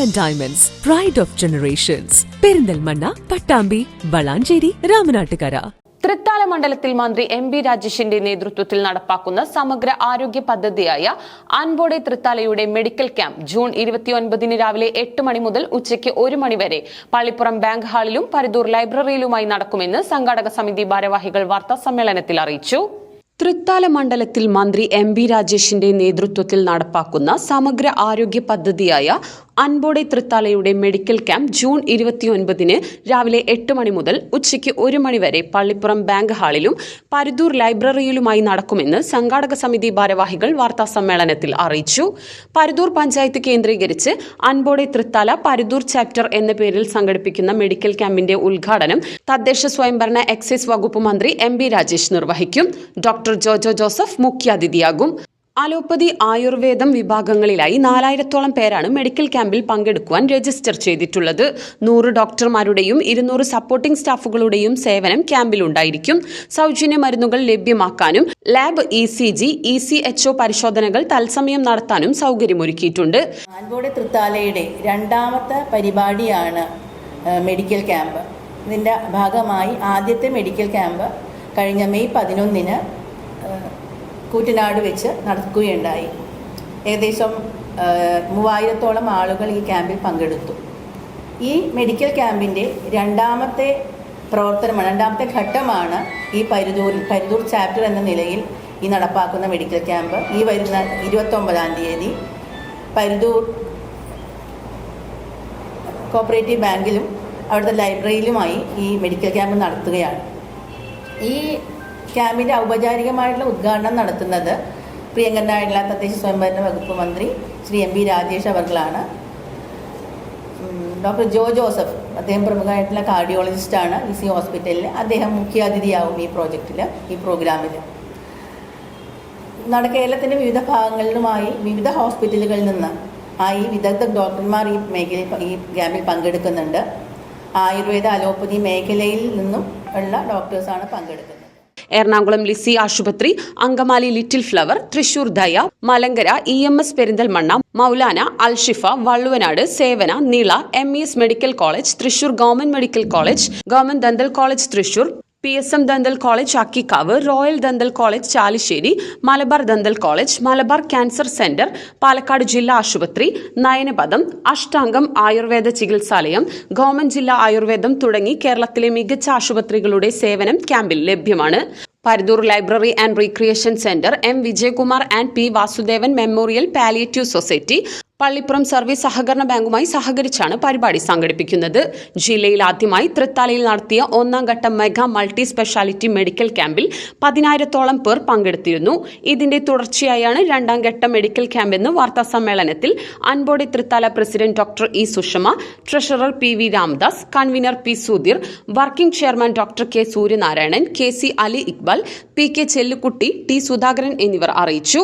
Gold and diamonds pride of generations Perinthalmanna Pattambi Valanchery Ramanattukara Thrithala മണ്ഡലത്തിൽ മന്ത്രി M B രാജേഷിന്റെ നേതൃത്വത്തിൽ നടപ്പാക്കുന്ന സമഗ്ര ആരോഗ്യ പദ്ധതിയായ അൻബോഡെ തൃത്താലയുടെ മെഡിക്കൽ ക്യാമ്പ് ജൂൺ ഇരുപത്തിയൊൻപതിന് രാവിലെ എട്ട് മണി മുതൽ ഉച്ചയ്ക്ക് ഒരു മണി വരെ പള്ളിപ്പുറം ബാങ്ക് ഹാളിലും പരിദൂർ ലൈബ്രറിയിലുമായി നടക്കുമെന്ന് സംഘാടക സമിതി ഭാരവാഹികൾ വാർത്താ സമ്മേളനത്തിൽ അറിയിച്ചു. തൃത്താല മണ്ഡലത്തിൽ മന്ത്രി എം ബി രാജേഷിന്റെ നേതൃത്വത്തിൽ നടപ്പാക്കുന്ന സമഗ്ര ആരോഗ്യ പദ്ധതിയായ അൻബോഡെ തൃത്താലയുടെ മെഡിക്കൽ ക്യാമ്പ് ജൂൺ ഇരുപത്തിയൊൻപതിന് രാവിലെ എട്ട് മണി മുതൽ ഉച്ചയ്ക്ക് ഒരു മണി വരെ പള്ളിപ്പുറം ബാങ്ക് ഹാളിലും പരുതൂർ ലൈബ്രറിയിലുമായി നടക്കുമെന്ന് സംഘാടക സമിതി ഭാരവാഹികൾ വാർത്താ സമ്മേളനത്തിൽ അറിയിച്ചു. പരുതൂർ പഞ്ചായത്ത് കേന്ദ്രീകരിച്ച് അൻബോഡെ തൃത്താല പരുതൂർ ചാപ്റ്റർ എന്ന പേരിൽ സംഘടിപ്പിക്കുന്ന മെഡിക്കൽ ക്യാമ്പിന്റെ ഉദ്ഘാടനം തദ്ദേശ സ്വയംഭരണ എക്സൈസ് വകുപ്പ് മന്ത്രി എം ബി രാജേഷ് നിർവഹിക്കും. ഡോക്ടർ ജോജോ ജോസഫ് മുഖ്യാതിഥിയാകും. അലോപ്പതി ആയുർവേദം വിഭാഗങ്ങളിലായി നാലായിരത്തോളം പേരാണ് മെഡിക്കൽ ക്യാമ്പിൽ പങ്കെടുക്കുവാൻ രജിസ്റ്റർ ചെയ്തിട്ടുള്ളത്. നൂറ് ഡോക്ടർമാരുടെയും ഇരുന്നൂറ് സപ്പോർട്ടിംഗ് സ്റ്റാഫുകളുടെയും സേവനം ക്യാമ്പിൽ ഉണ്ടായിരിക്കും സൗജന്യ മരുന്നുകൾ ലഭ്യമാക്കാനും lab E C G E C H O പരിശോധനകൾ തത്സമയം നടത്താനും സൗകര്യമൊരുക്കിയിട്ടുണ്ട്. തൃത്താലയുടെ രണ്ടാമത്തെ പരിപാടിയാണ് മെഡിക്കൽ ക്യാമ്പ്. ഇതിന്റെ ഭാഗമായി ആദ്യത്തെ മെഡിക്കൽ ക്യാമ്പ് കഴിഞ്ഞ മെയ് പതിനൊന്നിന് കൂറ്റനാട് വെച്ച് നടക്കുകയുണ്ടായി. ഏകദേശം മൂവായിരത്തോളം ആളുകൾ ഈ ക്യാമ്പിൽ പങ്കെടുത്തു. ഈ മെഡിക്കൽ ക്യാമ്പിന്റെ രണ്ടാമത്തെ പ്രവർത്തനമാണ് രണ്ടാമത്തെ ഘട്ടമാണ് ഈ പരിതൂർ പരിതൂർ ചാപ്റ്റർ എന്ന നിലയിൽ ഈ നടപ്പാക്കുന്ന മെഡിക്കൽ ക്യാമ്പ്. ഈ വരുന്ന ഇരുപത്തൊമ്പതാം തീയതി പരിതൂർ കോപ്പറേറ്റീവ് ബാങ്കിലും അവിടുത്തെ ലൈബ്രറിയിലുമായി ഈ മെഡിക്കൽ ക്യാമ്പ് നടത്തുകയാണ്. ഈ ക്യാമ്പിന്റെ ഔപചാരികമായിട്ടുള്ള ഉദ്ഘാടനം നടത്തുന്നത് പ്രിയങ്കരനായിട്ടുള്ള തദ്ദേശ സ്വയംഭരണ വകുപ്പ് മന്ത്രി ശ്രീ എം പി രാജേഷ് അവർകളാണ്. ഡോക്ടർ ജോ ജോസഫ് അദ്ദേഹം പ്രമുഖമായിട്ടുള്ള കാർഡിയോളജിസ്റ്റാണ് ഇ സി ഹോസ്പിറ്റലിൽ അദ്ദേഹം മുഖ്യാതിഥിയാവും ഈ പ്രോജക്റ്റിൽ ഈ പ്രോഗ്രാമിൽ നമ്മുടെ കേരളത്തിന്റെ വിവിധ ഭാഗങ്ങളിലുമായി വിവിധ ഹോസ്പിറ്റലുകളിൽ നിന്ന് ആയി വിദഗ്ധ ഡോക്ടർമാർ ഈ മേഖലയിൽ ഈ ക്യാമ്പിൽ പങ്കെടുക്കുന്നുണ്ട്. ആയുർവേദ അലോപ്പതി മേഖലയിൽ നിന്നും ഉള്ള ഡോക്ടേഴ്സാണ് പങ്കെടുക്കുന്നത്. എറണാകുളം ലിസി ആശുപത്രി Angamaly little flower Thrissur Daya Malankara E M S Perinthalmanna Moulana Al Shifa Valluvanad Sevana നീള M E S medical college Thrissur government medical college government dental college Thrissur P S M dental college Akkikavu royal dental college Chalissery Malabar dental college Malabar cancer centre Palakkad ജില്ലാ ആശുപത്രി നയനപദം Ashtamgam Ayurveda ചികിത്സാലയം government ജില്ലാ ആയുർവേദം തുടങ്ങി കേരളത്തിലെ മികച്ച ആശുപത്രികളുടെ സേവനം ക്യാമ്പിൽ ലഭ്യമാണ്. Paridoor library and recreation centre M Vijayakumar and P Vasudevan memorial palliative society Pallippuram service സഹകരണ ബാങ്കുമായി സഹകരിച്ചാണ് പരിപാടി സംഘടിപ്പിക്കുന്നത്. ജില്ലയിൽ ആദ്യമായി തൃത്താലയിൽ നടത്തിയ ഒന്നാം ഘട്ട മെഗാ മൾട്ടി സ്പെഷ്യാലിറ്റി മെഡിക്കൽ ക്യാമ്പിൽ പതിനായിരത്തോളം പേർ പങ്കെടുത്തിരുന്നു. ഇതിന്റെ തുടർച്ചയായാണ് രണ്ടാം ഘട്ട മെഡിക്കൽ ക്യാമ്പെന്ന് വാർത്താ സമ്മേളനത്തിൽ Anbodi Thrithala president doctor E Sushama treasurer P V Ramdas convener P Sudheer working chairman doctor K Suryanarayanan K C Ali Iqbal P K Chellukutty T Sudhakaran എന്നിവർ അറിയിച്ചു.